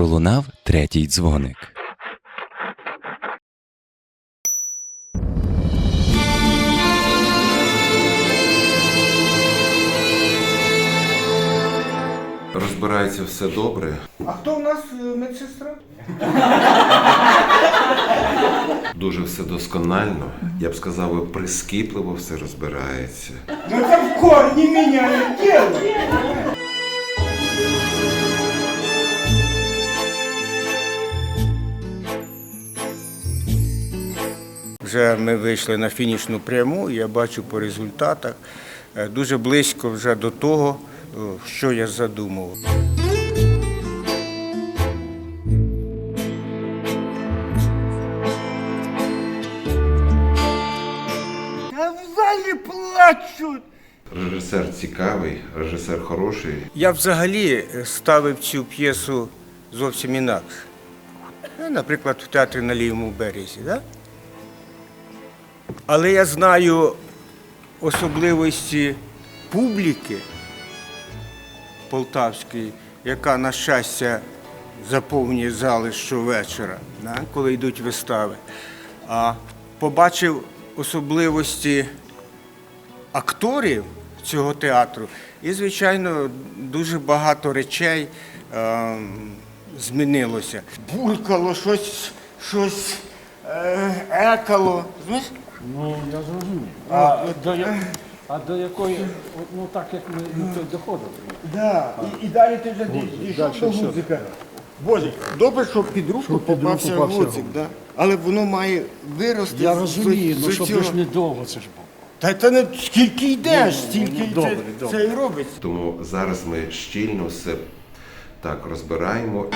пролунав третій дзвоник. Розбирається все добре. А хто у нас е, медсестра? Дуже все досконально. Я б сказав, прискіпливо все розбирається. Ну це в корні міняє діло. Вже ми вийшли на фінішну пряму, і я бачу по результатах е, дуже близько вже до того, е, що я задумував. А в залі. Режисер цікавий, режисер хороший. Я взагалі ставив цю п'єсу зовсім інакше. Наприклад, в театрі на лівому березі. Да? Але я знаю особливості публіки полтавської, яка, на щастя, заповнює зали щовечора, да? коли йдуть вистави. А побачив особливості акторів цього театру. І, звичайно, дуже багато речей е, змінилося. Булькало, щось, щось е, екало. Ну, я зрозумів. А, до, я- а до якої, от, ну так як ми ну, то доходили. Да. І, і далі ти вже дійшов до все. гудзика. Возик, добре, що під руку попався попався гудзик, гудзик. да? але воно має вирости. Я з- розумію, з- ну з щоб цього. ж недовго це ж було. Та це не скільки йдеш, стільки добре, це, добре. це і робиться. Тому зараз ми щільно все так розбираємо.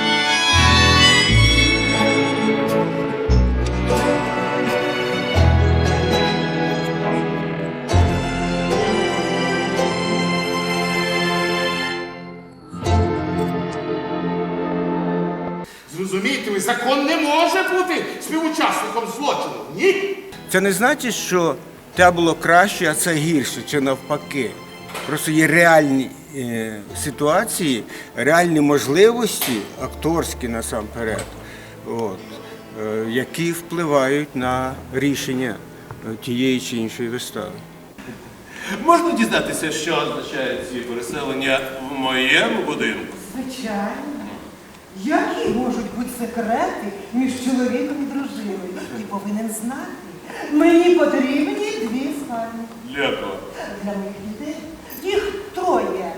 Це не значить, що те було краще, а це гірше, чи навпаки. Просто є реальні е, ситуації, реальні можливості, акторські насамперед, от, е, які впливають на рішення е, тієї чи іншої вистави. Можна дізнатися, що означають ці переселення в моєму будинку? Звичайно. Які можуть бути секрети між чоловіком і дружиною? Ти повинен знати. Мені потрібні дві спальні Для кого? для моїх дітей. Їх троє.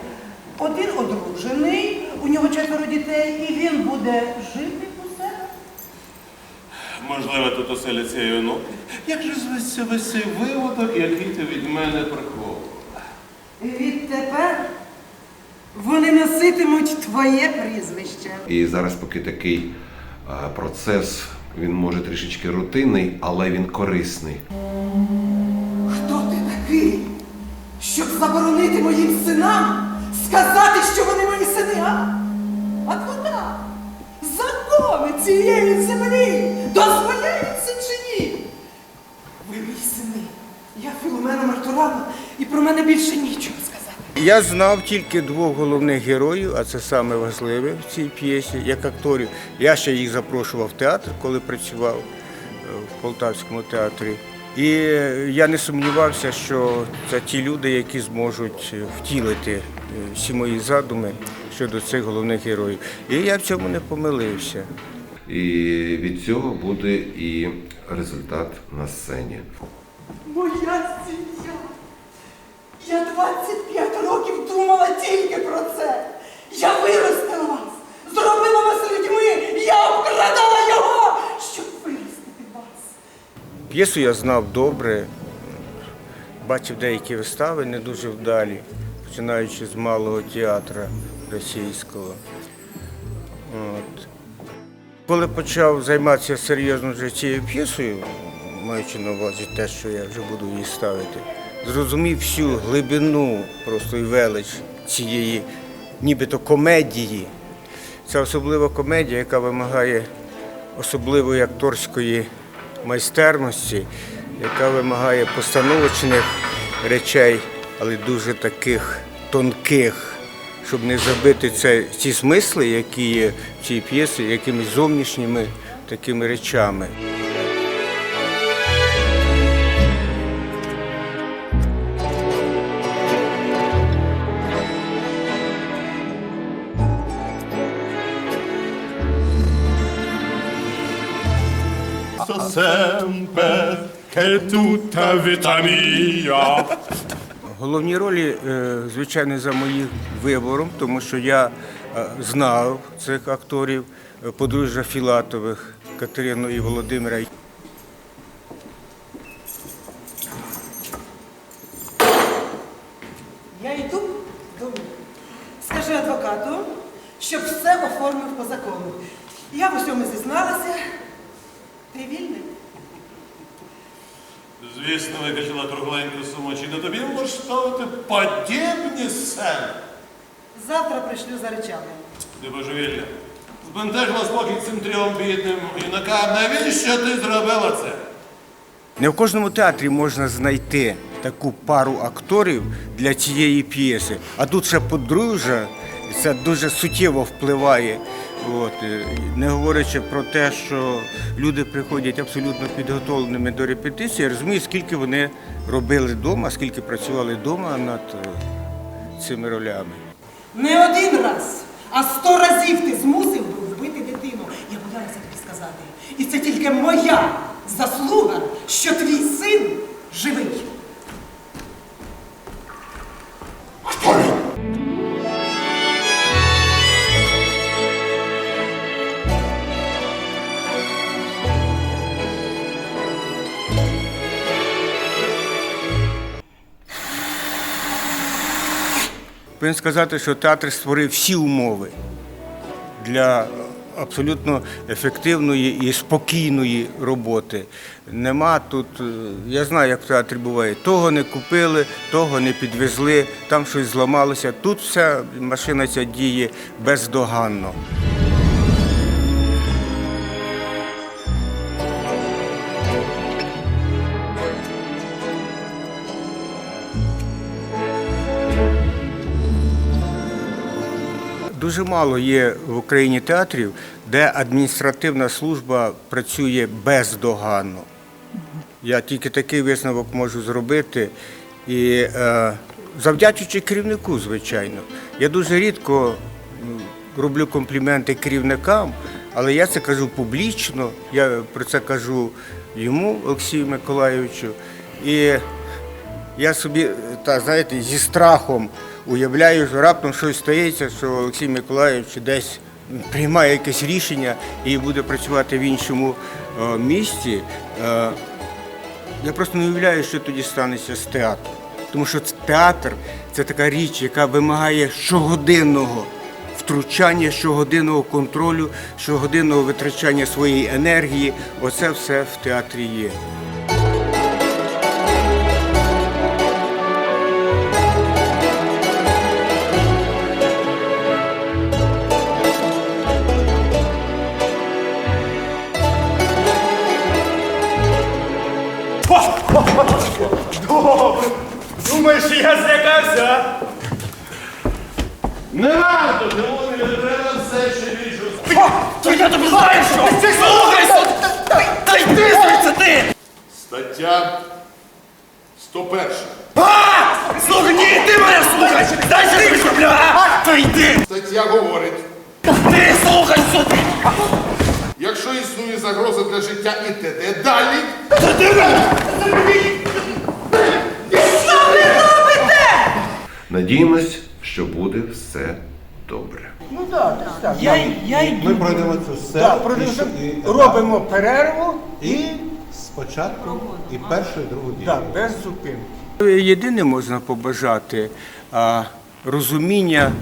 Один одружений, у нього четверо дітей, і він буде жити у себе. Можливо, тут оселяться і онуки. Як же зветься весь цей виводок, який ти від мене приховував? Відтепер вони носитимуть твоє прізвище. І зараз, поки такий е, процес, він може трішечки рутинний, але він корисний. Хто ти такий, щоб заборонити моїм синам сказати, що вони мої сини, а? Адвокат, закони цієї землі дозволяють це чи ні? Ви мої сини. Я Філомена Мартурана, і про мене більше нічого. Я знав тільки двох головних героїв, а це саме важливе в цій п'єсі, як акторів. Я ще їх запрошував в театр, коли працював е, в Полтавському театрі. І я не сумнівався, що це ті люди, які зможуть е, втілити е, всі мої задуми щодо цих головних героїв. І я в цьому не помилився. І від цього буде і результат на сцені. Моя сім'я. Я 25 років думала тільки про це. Я виростила вас, зробила вас людьми, я обкрадала його, щоб виростити вас. П'єсу я знав добре, бачив деякі вистави не дуже вдалі, починаючи з малого театру російського. От. Коли почав займатися серйозно вже цією п'єсою, маючи на увазі те, що я вже буду її ставити, зрозумів всю глибину просто і велич цієї нібито комедії. Це особлива комедія, яка вимагає особливої акторської майстерності, яка вимагає постановочних речей, але дуже таких тонких, щоб не забити це, ці смисли, які є в цій п'єсі, якимись зовнішніми такими речами. Sempre che tutta vita mia. Головні ролі, е, звичайно, за моїм вибором, тому що я е, знав цих акторів, е, подружжя Філатових Катерину і Володимира. Я йду додому. Скажи адвокату, щоб все оформив по закону. Я в усьому зізналася. Ти вільний? Звісно, викачала кругленьку суму, чи не тобі влаштовувати подібні сцени? Завтра пришлю за речами. Ти божевілля. Збентежила спокій цим трьом бідним юнакам. Навіщо ти зробила це? Не в кожному театрі можна знайти таку пару акторів для цієї п'єси. А тут ще подружжя, це дуже суттєво впливає. От, е, не говорячи про те, що люди приходять абсолютно підготовленими до репетиції, розумію, скільки вони робили вдома, скільки працювали вдома над е, цими ролями. Не один раз, а сто разів ти змусив би вбити дитину. Я боялася тобі сказати. І це тільки моя заслуга, що твій син живий. Повинен сказати, що театр створив всі умови для абсолютно ефективної і спокійної роботи. Нема тут, е, я знаю, як в театрі буває, того не купили, того не підвезли, там щось зламалося. Тут вся машина ця діє бездоганно. Дуже мало є в Україні театрів, де адміністративна служба працює бездоганно. Я тільки такий висновок можу зробити. І е, завдячуючи керівнику, звичайно. Я дуже рідко роблю компліменти керівникам, але я це кажу публічно, я про це кажу йому, Олексію Миколайовичу. І я собі, та, знаєте, зі страхом уявляю, що раптом щось стається, що Олексій Миколайович десь приймає якесь рішення і буде працювати в іншому е, місті. Е, я просто не уявляю, що тоді станеться з театром. Тому що театр це така річ, яка вимагає щогодинного втручання, щогодинного контролю, щогодинного витрачання своєї енергії. Оце все в театрі є. Думаєш, я злякався? Не варто, не треба все ще більше. То я тобі знаю, що! Ти слухай! Та йди звідси ти! Стаття 101. Слухай, ні, ти мене слухай! Дай що ти а? Та йди! Стаття говорить, Ти слухай сюди! якщо існує загроза для життя і т.д. далі, Надіємось, що буде все добре. Я, я Ми пройдемо цю сцену Так, і, продовжуємо. і- робимо перерву і спочатку і першу, і другу дію. Так, без зупинки. Єдине можна побажати а, розуміння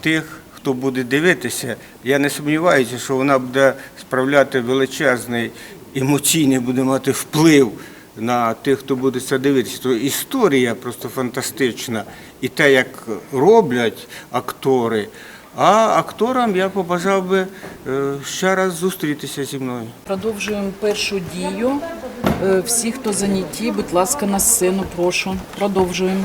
тих, хто буде дивитися. Я не сумніваюся, що вона буде справляти величезний емоційний, буде мати вплив на тих, хто буде це дивитися. То історія просто фантастична. І те, як роблять актори. А акторам я побажав би е, ще раз зустрітися зі мною. Продовжуємо першу дію. Е, Всі, хто заняті, будь ласка, на сцену, прошу. Продовжуємо.